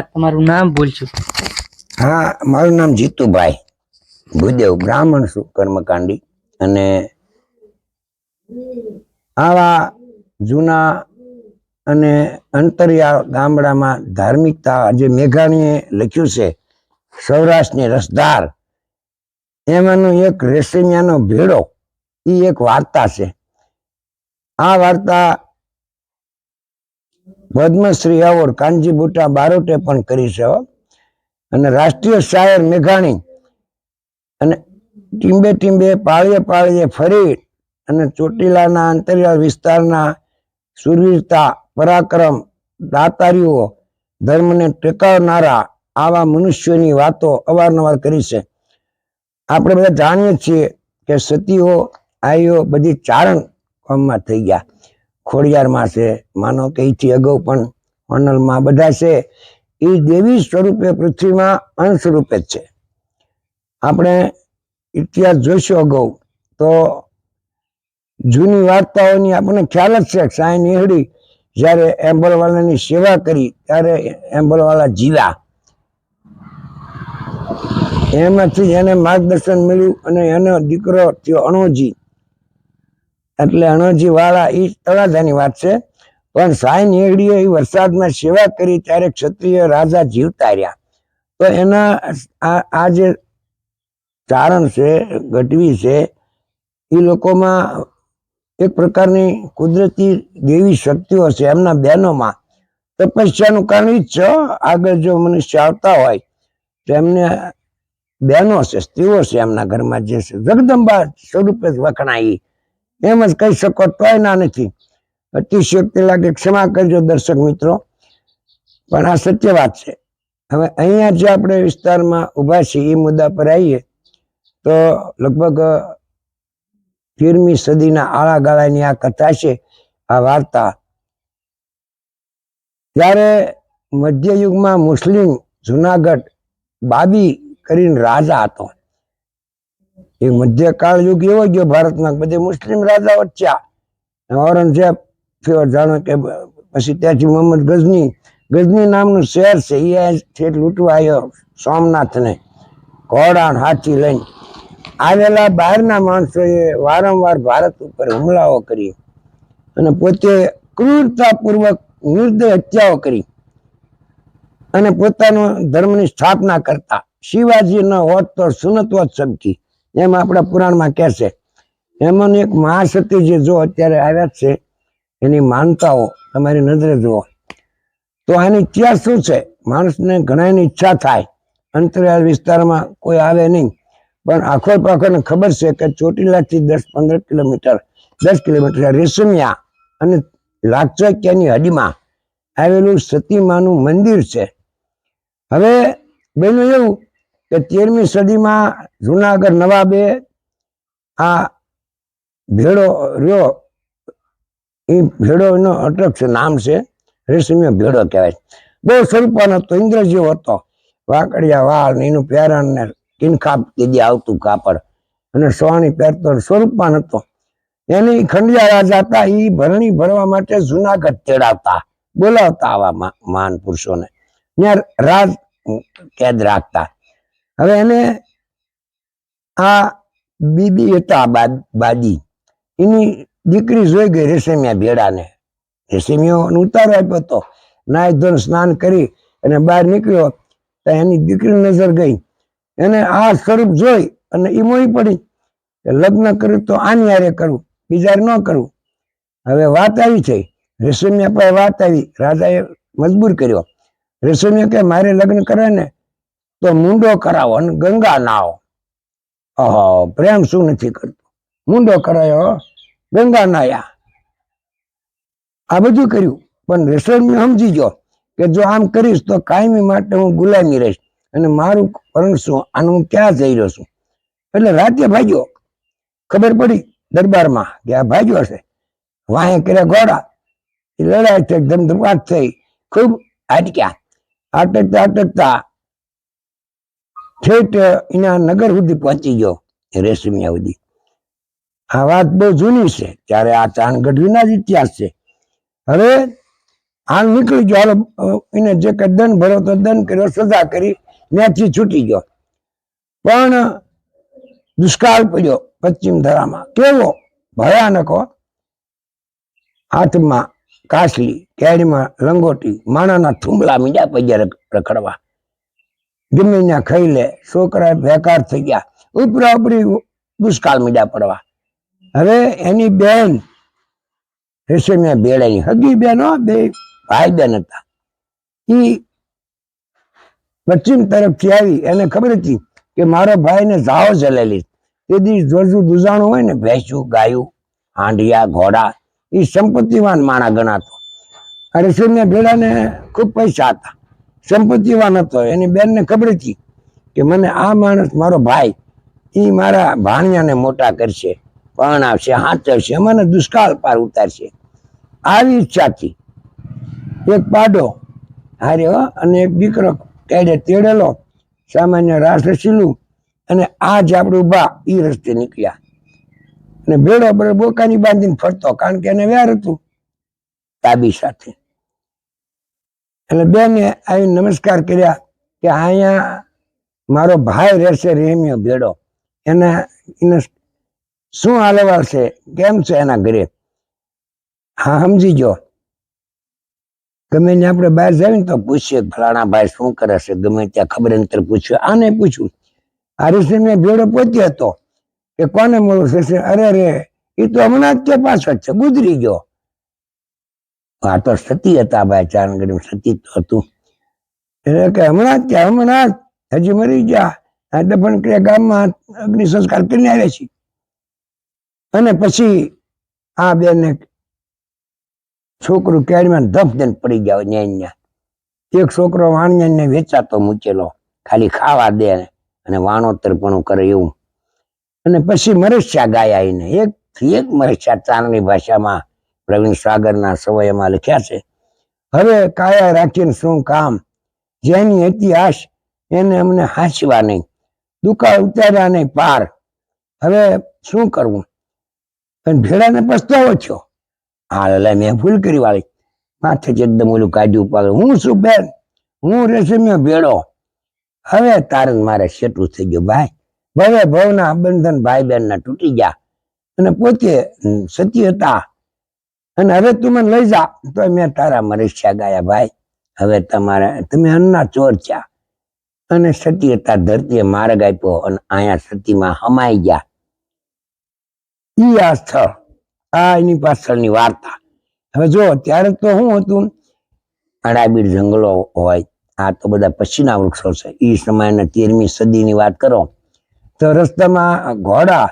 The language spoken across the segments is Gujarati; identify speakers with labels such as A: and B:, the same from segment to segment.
A: તમારું નામ બોલશું
B: હા, મારું નામ જીતુભાઈ. ભૂદેવ બ્રાહ્મણ છું કર્મકાંડી. અને આવા જૂના અને અંતરિયાળ ગામડામાં ધાર્મિકતા જે મેઘાણીએ લખ્યું છે, સૌરાષ્ટ્રની રસધાર. એમાંનો એક રેશમિયાનો ભેડો એ એક વાર્તા છે. આ વાર્તા પદ્મશ્રી એવોર્ડ કાનજી બુટા બારોટે પણ કરી છે અને રાષ્ટ્રીય શાયર મેઘાણી અને ટીંબે ટીંબે પાળીએ પાળીએ ફરી અને ચોટીલાના અંતરિયાળ વિસ્તારના સુરવીરતા, પરાક્રમ, દાતારીઓ ધર્મને ટેકાવનારા આવા મનુષ્યોની વાતો અવારનવાર કરી છે. આપણે બધા જાણીએ છીએ કે સતીઓ, આઈઓ બધી ચારણ કોમમાં થઈ ગયા. ખોડિયારમાં છે. માનો કે એથી અગાઉ પણ હોનલમાં બધા છે. એ દેવી સ્વરૂપે પૃથ્વીમાં અંશ રૂપે જ છે. આપણે ઇતિહાસ જોઈશું અગાઉ. તો જૂની વાર્તાઓની આપણને ખ્યાલ જ છે સાંઈ નીહળી જ્યારે એમ્બલવાલાની સેવા કરી ત્યારે એમ્બલવાલા જીવ્યા. એમાંથી એને માર્ગદર્શન મળ્યું અને એનો દીકરો થયો અણોજી. એટલે અણજી વાળા એ તળાજાની વાત છે. પણ સાઈ નેગડીએ એ વરસાદમાં સેવા કરી ત્યારે ક્ષત્રિય રાજા જીવતા રહ્યા. તો એના આ જે ચારણ છે, ગઢવી છે એ લોકોમાં એક પ્રકારની કુદરતી દેવી શક્તિઓ છે એમના બહેનોમાં. તપસ્યાનું કારણ એ જ છે, આગળ જો મનુષ્ય આવતા હોય તો એમને બહેનો છે, સ્ત્રીઓ છે એમના ઘરમાં જે છે. જગદંબા સ્વરૂપે જ વખણાય ઈ. એમ જ કહી શકો તોય ના નથી. અતિશયોક્તિ લાગે, ક્ષમા કરજો દર્શક મિત્રો. પણ આ સત્ય વાત છે. હવે અહીંયા જે આપણે વિસ્તારમાં ઊભા છીએ, એ મુદ્દા પર આવીએ, તો લગભગ તેરમી સદીના આળા ગાળાની આ કથા છે, આ વાર્તા. ત્યારે મધ્યયુગમાં મુસ્લિમ જુનાગઢ બાબી કરીને રાજા હતો. એ મધ્યકાળ યુગ એવો ગયો ભારતમાં બધે મુસ્લિમ રાજાઓ થયા ઔરંગઝેબ થયો. જાણો કે પછી ત્યાંથી મોહમ્મદ ગઝની ગઝની નામનું શહેર છે. એ ઠેઠ લૂંટવા આવ્યો સોમનાથને. ઘોડા હાથી લઈને. આવેલા બહારના માણસોએ વારંવાર ભારત ઉપર હુમલાઓ કરી. અને પોતે ક્રૂરતાપૂર્વક નિર્દય હત્યાઓ કરી. અને પોતાનો ધર્મની સ્થાપના કરતા. શિવાજી ન હોત તો સુનતવત સબકી એમ આપણા પુરાણમાં કહે છે એમાં એક મહાસતી જે જો અત્યારે આવ્યા છે, એની માનતાઓ તમારી નજરે જુઓ. તો આની ઇતિહાસ શું છે? માણસને ઘણાની ઈચ્છા થાય, અંતરિયાળ વિસ્તારમાં કોઈ આવે નહીં, પણ આખો પાખોને ખબર છે કે ચોટીલાથી દસ પંદર કિલોમીટર, દસ કિલોમીટર રેશમિયા અને લાગચોકિયાની હડીમાં આવેલું સતીમાનું મંદિર છે. હવે બન્યું એવું કે તેરમી સદીમાં જુનાગઢ નવાબે આ ભેડો રહ્યો. એ ભેડો એનો અટક છે, નામ છે રેશમિયો ભેડો કહેવાય. બહુ સ્વરૂપનો હતો ઇન્દ્ર જેવો હતો. વાકડિયા વાળ ને એનું પહેરણ ને કિનખા કીધી આવતું કાપડ. અને સોની પહેરતો સ્વરૂપમાં હતો એની ખંડિયા રાજા હતા એ ભરણી ભરવા માટે જુનાગઢ તેડાવતા, બોલાવતા આવા મહાન પુરુષોને. ત્યાં રાજ કેદ રાખતા. હવે એને આ બીબી હતા બાદી એની દીકરી જોઈ ગઈ રેશમિયા ભેડાને. રેશમિયાનો ઉતારો આપ્યો હતો. નાય ધોન સ્નાન કરી અને બહાર નીકળ્યો. તો એની દીકરી નજર ગઈ. એને આ સ્વરૂપ જોઈ અને એ મોઈ પડી લગ્ન કર્યું તો આની હારે કરવું બીજા ન કરવું હવે વાત આવી છે. રેશમિયા પાસે વાત આવી. રાજાએ મજબૂર કર્યો. રેશમિયા કે મારે લગ્ન કરે ને તો મુંડો કરાવો અને ગંગા નાહો ઓહો પ્રેમ શું નથી કરતો? મુંડો કરાયો, ગંગા નાયા. આ બધું કર્યું. પણ રેશમિયો સમજી કે જો આમ કરીશ તો કાયમી માટે હું ગુલામી રહીશ અને મારું પરણ શું? આનું હું ક્યાં જઈ રહ્યો છું? એટલે રાતે ભાગ્યો. ખબર પડી દરબારમાં કે આ ભાગ્યો છે. વાહે કર્યા ઘોડા. લડાઈ થઈ, ધમધમાટ થઈ. ખૂબ હાટક્યા. આટકતા આટકતા ઠેઠ એના નગર સુધી પહોંચી ગયો, રેશમિયા સુધી. આ વાત બહુ જૂની છે, ત્યારે આ ચાણ વિના જ ઇતિહાસ છે. હવે હાલ નીકળી ગયો, હાલો એને જે કઈ દંડ ભર્યો તો દંડ કર્યો, સજા કરી, ત્યાંથી છૂટી ગયો. પણ દુષ્કાળ પડ્યો પશ્ચિમ ધરામાં. કેવો? ભયાનક હાથમાં કાસલી કેડીમાં લંગોટી, માણાના થુંબલા મીડા પૈયા રખડવા. ગમે ત્યાં ખાઈ લે, છોકરા બેકાર થઈ ગયા ઉપરા દુષ્કાળ મીડા પડવા. હવે એની બેન રેશમિયા બેડાની હગી બેન બે ભાઈ બેન હતા. એ પશ્ચિમ તરફથી આવી, એને ખબર હતી કે મારો ભાઈ ને ઝાઓ જલેલી તે દી જોરજુ દુજાણું હોય ને, ભેંસું, ગાયું, હાંડિયા, ઘોડા એ સંપત્તિવાન માણા ગણાતો. રેશમિયા ભેડાને ખૂબ પૈસા હતા. સંપત્તિવાન હતો. એની બેનને ખબર હતી કે મને આ માણસ મારો ભાઈ એ મારા ભાણિયાને મોટા કરશે પણ આવશે હાચવશે, મને દુષ્કાળ પાર ઉતારશે. આવી ઈચ્છાથી એક પાડો હાર્યો અને એક દીકરો કેડે તેડેલો, સામાન્ય રાસ રસીલું અને આ આપણે ઊભા એ રસ્તે નીકળ્યા. અને ભેડો બોકાની બાંધીને ફરતો, કારણ કે એને વ્યાર હતું. તાબી સાથે. એટલે બેને આવી નમસ્કાર કર્યા કે અહીંયા મારો ભાઈ રહેશે રેમ્યો ભેડો. એને એને શું હાલવાલ છે? કેમ છે એના ઘરે? હા સમજી ગયો ગમે ને આપણે બહાર જઈએ તો પૂછીએ, ફલાણા ભાઈ શું કરે છે? ગમે ત્યાં ખબર અંતર પૂછ્યું આને પૂછ્યું મેં ભેડો પહોંચ્યો હતો કે કોને મળવું છે? અરે રે એ તો હમણાં જ તે પાછળ છે, ગુજરી ગયો. આ તો સતી હતા ભાઈ ચારણગઢ સતી તો હતું. એટલે કે હમણાં જ હમણાં જ હજી મરી ગયા. આ દફન ક્રિયા ગામમાં અગ્નિ સંસ્કાર કરીને આવે છે અને પછી આ બેને છોકરું કેડમાં ધફ દઈને પડી ગયા ન્યાય ન્યા એક છોકરો વાણિયાને વેચાતો મૂકેલો, ખાલી ખાવા દે અને વાણોતરપણું કરે એવું. અને પછી મરસ્યા ગાયા એને. એક એક મરસ્યા ચારણી ભાષામાં પ્રવીણ સાગરના સવયમાં લખ્યા છે, હવે કાયા રાખીને શું કામ? જેની ઇતિહાસ એને અમને હાંચવા નહીં, દુકાળ ઉતાર્યા નહીં પાર. હવે શું કરવું? પણ ભેડાને પસ્તાવો થયો હા એટલે મેં ભૂલ કરી વાળી. માથે જ એકદમ ઓલું કાઢ્યું પાડે. હું શું બેન? હું રેશમ્યો ભેડો હવે તારે મારે સેટું થઈ ગયું ભાઈ? ભવે ભવના બંધન ભાઈ બહેનના તૂટી ગયા. અને પોતે સત્ય સતી હતા. અને હવે તું મને લઈ જા. તો મેં તારા મરેશિયા ગાયા, ભાઈ. હવે તમારે, તમે અન્ના ચોર થયા અને સતી હતા ધરતીએ માર્ગ આપ્યો અને અહીંયા સતીમાં હમાઈ ગયા. ઈ આ સ્થળ, આ એની પાછળની વાર્તા. હવે જો, ત્યારે તો શું હતું? અડાબીડ જંગલો હોય, આ તો બધા પછીના વૃક્ષો છે. એ સમયના તેરમી સદીની વાત કરો. તો રસ્તામાં ઘોડા,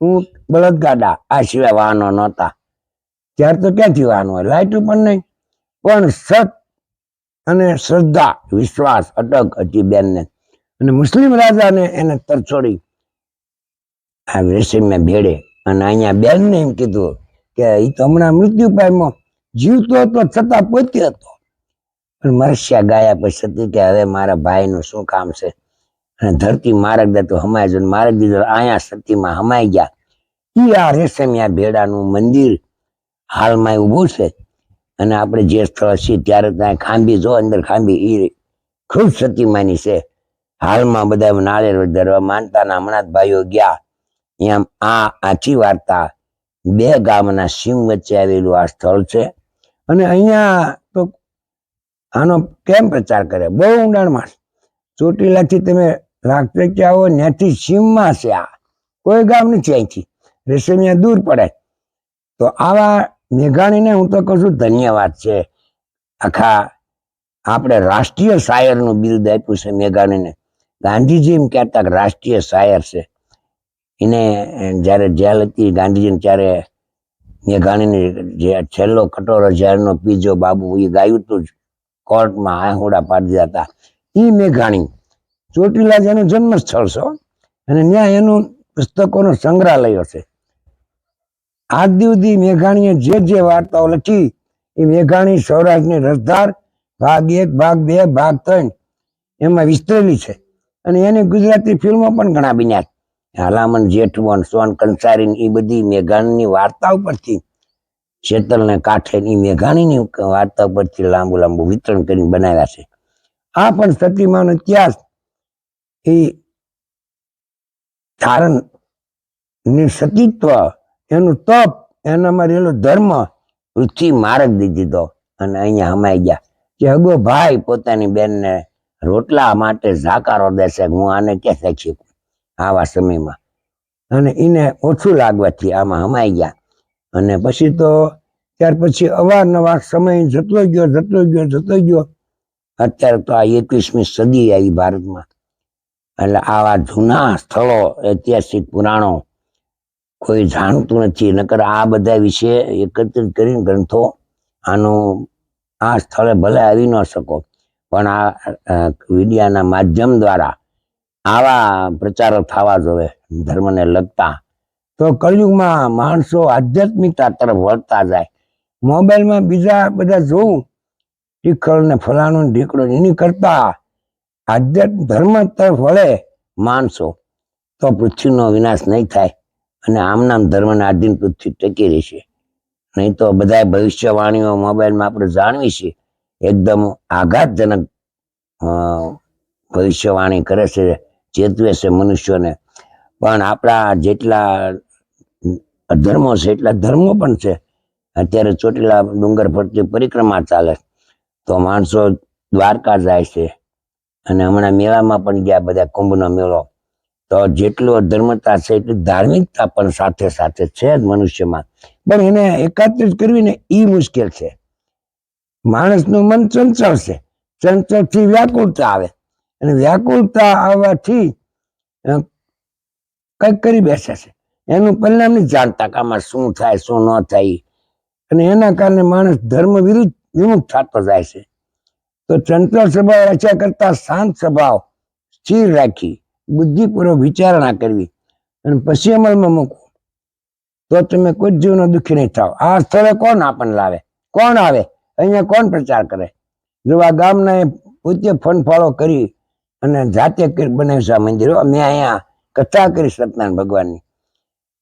B: ઊંટ, બળદગાડા, આ સિવાય વાહનો નહોતા. ત્યાર તો ક્યાંથી વાહનો હોય લાઇટો પણ નહીં. પણ સત અને શ્રદ્ધા, વિશ્વાસ, અટક હતી બેનને. અને મુસ્લિમ રાજાને એને તરછોડી આ રેશમિયા ભેડે અને અહીંયા બેનને એમ કીધું કે એ તો હમણાં મૃત્યુ પામ્યો. જીવતો હતો, છતાં પોતે હતો. પણ મરસ્યા ગાયા પછી હતી કે હવે મારા ભાઈનું શું કામ છે? અને ધરતી માર્ગ દેતો હમાય જો માર્ગ દીધો. અહીંયા સતીમાં હમાઈ ગયા. એ આ રેશમિયા ભેડાનું મંદિર હાલમાં ઊભું છે. અને આપણે જે સ્થળ છીએ ત્યારે ત્યાં ખાંભી, જો અંદર ખાંભી એ ખૂબ સતીમાની છે. હાલમાં બધા નાળિયેર ધરવા માનતાના હમણાં જ ભાઈઓ ગયા. એમ આ આછી વાર્તા બે ગામના સિંહ વચ્ચે આવેલું આ સ્થળ છે. અને અહીંયા તો આનો કેમ પ્રચાર કરે બહુ ઊંડાણમાં. ચોટીલાથી તમે લાગતે આવો ત્યાંથી સિંહમાં છે આ. કોઈ ગામ નથી અહીંથી. રેશમિયા દૂર પડે તો આવા મેઘાણીને હું તો કહું ધન્યવાદ છે. આખા આપણે રાષ્ટ્રીય શાયરનું બિરુદ આપ્યું છે મેઘાણીને. ગાંધીજી એમ કહેતા રાષ્ટ્રીય શાયર છે. એને જ્યારે જેલ હતી, ગાંધીજીને ત્યારે મેઘાણીની જે છેલ્લો કટોરો ઝેરનો પીજો બાબુ એ ગાયું હતું જ, કોર્ટમાં આહોડા પાડી દીધા હતા. એ મેઘાણી ચોટીલા જેનું જન્મ સ્થળ છે અને ત્યાં એનું પુસ્તકોનો સંગ્રહાલય છે આજ દિવસથી મેઘાણીએ જે જે વાર્તાઓ લખી, એ મેઘાણી સૌરાષ્ટ્રની રસધાર ભાગ એક, ભાગ બે, ભાગ ત્રણ એમાં વિસ્તરેલી છે. અને એની ગુજરાતી ફિલ્મો પણ ઘણા બન્યા છે. જેઠવન સોન કંસારી એ બધી મેઘાણીની વાર્તા ઉપરથી શેતલને કાંઠે ની મેઘાણીની વાર્તા પરથી લાંબુ લાંબુ વિતરણ કરીને બનાવ્યા છે. આ પણ સતીમાનો ઇતિહાસ એ ધારણની સતીત્વ એનું તપ એનામાં રહેલો ધર્મ પૃથ્વી માર્ગ દી દીધો અને અહીંયા હમાઈ ગયા. કે હગો ભાઈ, પોતાની બેનને રોટલા માટે ઝાકારો દેશે હું આને ક્યાં શીખી આવા સમયમાં. અને એને ઓછું લાગવાથી આમાં હમાઈ ગયા. અને પછી તો ત્યાર પછી અવારનવાર સમય જતો ગયો જતો ગયો જતો ગયો. અત્યારે તો આ એકવીસમી સદી આવી ભારતમાં. એટલે આવા જૂના સ્થળો, ઐતિહાસિક પુરાણો કોઈ જાણતું નથી. નકર આ બધા વિશે એકત્રિત કરીને ગ્રંથો આનું આ સ્થળે ભલે આવી ન શકો. પણ આ વિડિયાના માધ્યમ દ્વારા આવા પ્રચારો થવા જોવે ધર્મને લગતા. તો કળયુગમાં માણસો આધ્યાત્મિકતા તરફ વળતા જાય. મોબાઈલમાં બીજા બધા જોવું ટીખળ ને ફલાણું ઢીકળો એની કરતા આધ્યાત્મ ધર્મ તરફ વળે માણસો. તો પૃથ્વીનો વિનાશ નહીં થાય. અને આમ નામ ધર્મના આધીન પૃથ્વી ટકી રહેશે. નહીં તો બધા ભવિષ્યવાણીઓ મોબાઈલમાં આપણે જાણવી છે, એકદમ આઘાતજનક ભવિષ્યવાણી કરે છે, ચેતવે છે મનુષ્યોને. પણ આપણા જેટલા ધર્મો છે, એટલા ધર્મો પણ છે. અત્યારે ચોટીલા ડુંગર ફરતી પરિક્રમા ચાલે. તો માણસો દ્વારકા જાય છે. અને હમણાં મેળામાં પણ ગયા બધા કુંભનો મેળો. તો જેટલો ધર્મતા છે એટલી ધાર્મિકતા પણ સાથે સાથે છે જ મનુષ્યમાં. પણ એને એકાત્રિત કરવી ને એ મુશ્કેલ છે. માણસનું મન ચંચળ છે. ચંચળથી વ્યાકુળતા આવે. અને વ્યાકુળતા આવવાથી કંઈક કરી બેસે છે. એનું પરિણામ નહીં જાણતા કે આમાં શું થાય, શું ન થાય. અને એના કારણે માણસ ધર્મ વિરુદ્ધ વિમુખ થતો જાય છે. તો ચંચળ સ્વભાવ રચ્યા કરતા શાંત સ્વભાવ સ્થિર રાખી. બુદ્ધિપૂર્વક વિચારણા કરવી અને પછી અમલમાં મૂકવું. તો તમે કોઈ જીવનો દુઃખી નહીં થાવ. આ સ્થળે કોણ આપણને લાવે? કોણ આવે? અહીંયા કોણ પ્રચાર કરે? જો ગામના પોતે ફંડફાળો કરી અને જાતે બનાવ્યું છે આ મંદિર? હો. મેં અહીંયા કથા કરી સત્યનારાયણ ભગવાનની.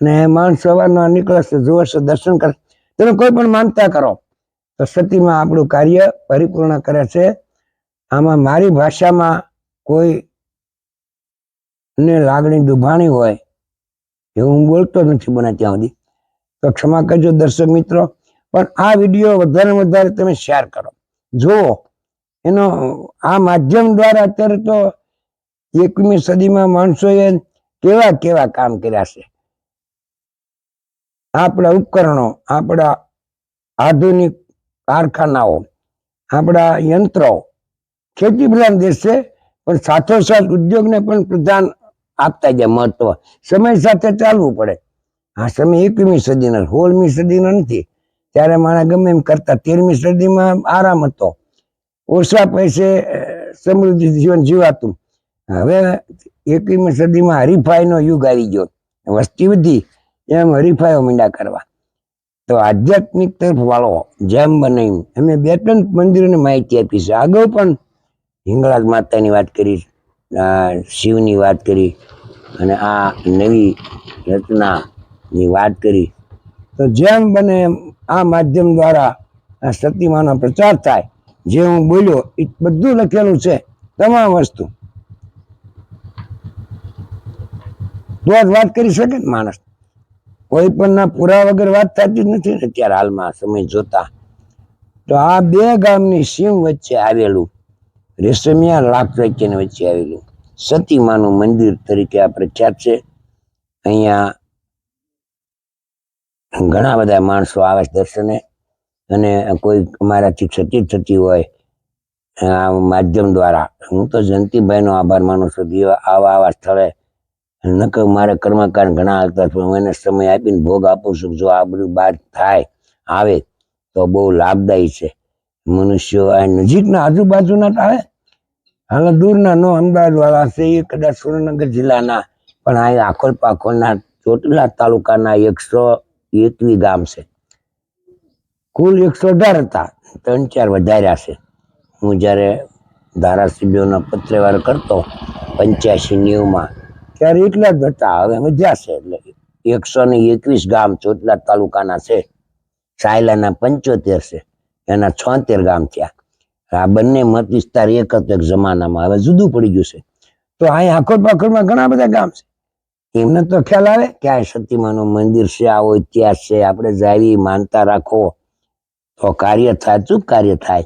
B: અને માણસ સવારના નીકળે છે, દર્શન કરે. તમે કોઈ પણ માનતા કરો, તો સતીમાં આપણું કાર્ય પરિપૂર્ણ કરે છે. આમાં મારી ભાષામાં કોઈ ને લાગણી દુભાણી હોય, એવું હું બોલતો નથી બને ત્યાં સુધી. તો ક્ષમા કરજો દર્શક મિત્રો, પણ આ વીડિયો વધારે વધારે તમે શેર કરો. જુઓ, એનો આ માધ્યમ દ્વારા અત્યારે તો એકમી સદીમાં માણસોએ કેવા કેવા કામ કર્યા છે. આપણા ઉપકરણો, આપણા આધુનિક કારખાનાઓ, આપણા યંત્રો ખેતી પ્રધાન દેશ છે પણ સાથોસાથ ઉદ્યોગને પણ પ્રધાન આપતા જાય મહત્વ. સમય સાથે ચાલવું પડે. આ સમય એકવીમી સદીનો, સોળમી સદીનો નથી. ત્યારે માણસ ગમે એમ કરતા તેરમી સદીમાં આરામ હતો. ઓછા પૈસે સમૃદ્ધિ જીવન જીવાતું. હવે એકવીમી સદીમાં હરીફાઈનો યુગ આવી ગયો. વસ્તી વધી, એમ હરીફાઈઓ મીંડા કરવા. તો આધ્યાત્મિક તરફ વાળો જેમ બને અમે બે ત્રણ મંદિરોની માહિતી આપી છે આગળ પણ હિંગળાજ માતાની વાત કરી આ શિવની વાત કરી અને આ નવી રચનાની વાત કરી. તો જેમ બને આ માધ્યમ દ્વારા આ સતીમાનો પ્રચાર થાય. જે હું બોલ્યો એ બધું લખેલું છે, તમામ વસ્તુ. તો જ વાત કરી શકે ને માણસ? કોઈ પણ ના પુરા વગર વાત થતી જ નથી ને અત્યારે હાલમાં સમય જોતા. તો આ બે ગામની સીમ વચ્ચે આવેલું રેશમિયા લાખ વચ્ચેની વચ્ચે આવેલું. સતીમાનું મંદિર તરીકે આ પ્રખ્યાત છે. અહીંયા ઘણા બધા માણસો આવે છે દર્શને. અને કોઈ અમારાથી ક્ષતિ થતી હોય આ માધ્યમ દ્વારા. હું તો જયંતિભાઈનો આભાર માનું છું. કે આવા આવા સ્થળે. નકર મારે કર્મકાંડ ઘણા આવતા છે. હું એને સમય આપીને ભોગ આપું છું જો આ બધું બહાર થાય, આવે, તો બહુ લાભદાયી છે. મનુષ્યો આ નજીકના આજુબાજુના આવે. હાલ દૂરના નો અમદાવાદ વાળા છે, એ કદાચ સુરેન્દ્રનગર જિલ્લાના, પણ આ આખોલ પાખોલના ચોટીલા તાલુકાના એકસો એકવી ગામ છે. કુલ એકસો અઢાર હતા, ત્રણ ચાર વધાર્યા છે. હું જ્યારે ધારાસભ્યોનો પત્રવ્યવહાર કરતો, પંચ્યાસી નેવમાં, ત્યારે એટલા જ હતા, હવે વધ્યા છે એટલે એકસો ને એકવીસ ગામ ચોટલા તાલુકાના છે. સાયલાના પંચોતેર છે. એના છોતેર ગામ થયા. આ બંને મત વિસ્તાર એક હતો એક જમાનામાં હવે જુદું પડી ગયું છે. તો આ આખોડ પાખોડમાં ઘણા બધા ગામ છે. એમને તો ખ્યાલ આવે કે આ સતીમાનું મંદિર છે, આવો ઇતિહાસ છે, આપણે જાવી માનતા રાખો. તો કાર્ય થાય ચૂપ કાર્ય થાય?